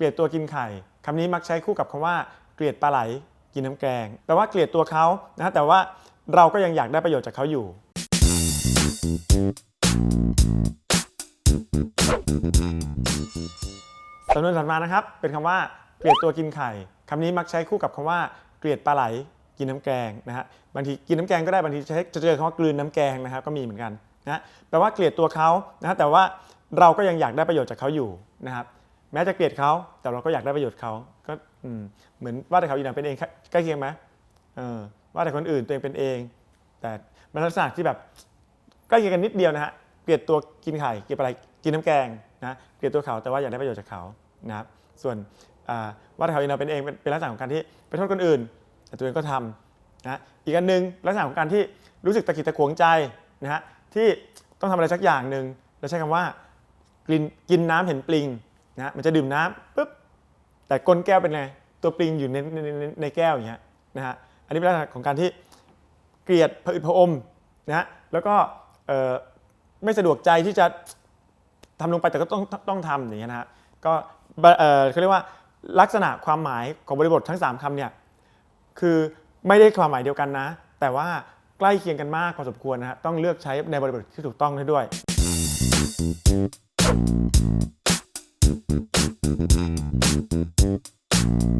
เกลียดตัวกินไข่คำนี้มักใช้คู่กับคำว่า เกลียดปลาไหลกินน้ำแกงแปลว่าเกลียดตัวเขานะแต่ว่าเราก็ยังอยากได้ประโยชน์จากเขาอยู่ สำนวนถัดมานะครับ เป็นคำว่า เกลียดตัวกินไข่คำนี้มักใช้คู่กับคำว่า เกลียดปลาไหลกินน้ำแกงนะฮะบางทีกินน้ำแกงก็ได้บางทีใช้จะเจอคำว่ากลืนน้ำแกงนะครับก็มีเหมือนกันนะแปลว่าเกลียดตัวเขานะฮะแต่ว่าเราก็ยังอยากได้ประโยชน์จากเขาอยู่นะครับ แม้จะเกลียดเขาแต่เราก็อยากได้ประโยชน์เขาก็เหมือนว่าแต่เขาอีกอย่างเป็นเองใกล้เคียงไหมเออว่าแต่คนอื่นตัวเองเป็นเอง แต่มันลักษณะที่แบบใกล้เคียงกันนิดเดียวนะฮะเกลียดตัวกินไข่เกลียดอะไรกินน้ำแกงนะเกลียดตัวเขาแต่ว่าอยากได้ประโยชน์จากเขานะครับส่วนว่าแต่เขาเองเราเป็นเองเป็นลักษณะของการที่ไปโทษคนอื่น แต่ตัวเองก็ทำนะอีกอันหนึ่งลักษณะของการที่รู้สึกตะกิดตะขวงใจนะฮะที่ต้องทำอะไรสักอย่างหนึ่งแล้วใช้คำว่ากินกินน้ำเห็นปลิง นะมันจะดื่มน้ำปุ๊บแต่ก้นแก้วเป็นไงตัวปลิงอยู่ในในในในแก้วอย่างเงี้ยนะฮะอันนี้เป็นลักษณะของการที่เกลียดผะอืดผะอมนะฮะแล้วก็ไม่สะดวกใจที่จะทำลงไปแต่ก็ต้องต้องทำอย่างเงี้ยนะฮะก็เขาเรียกว่าลักษณะความหมายของบริบททั้ง 3คำเนี่ยคือไม่ได้ความหมายเดียวกันนะ แต่ว่าใกล้เคียงกันมากพอสมควรนะฮะต้องเลือกใช้ในบริบทที่ถูกต้องด้ด้วย you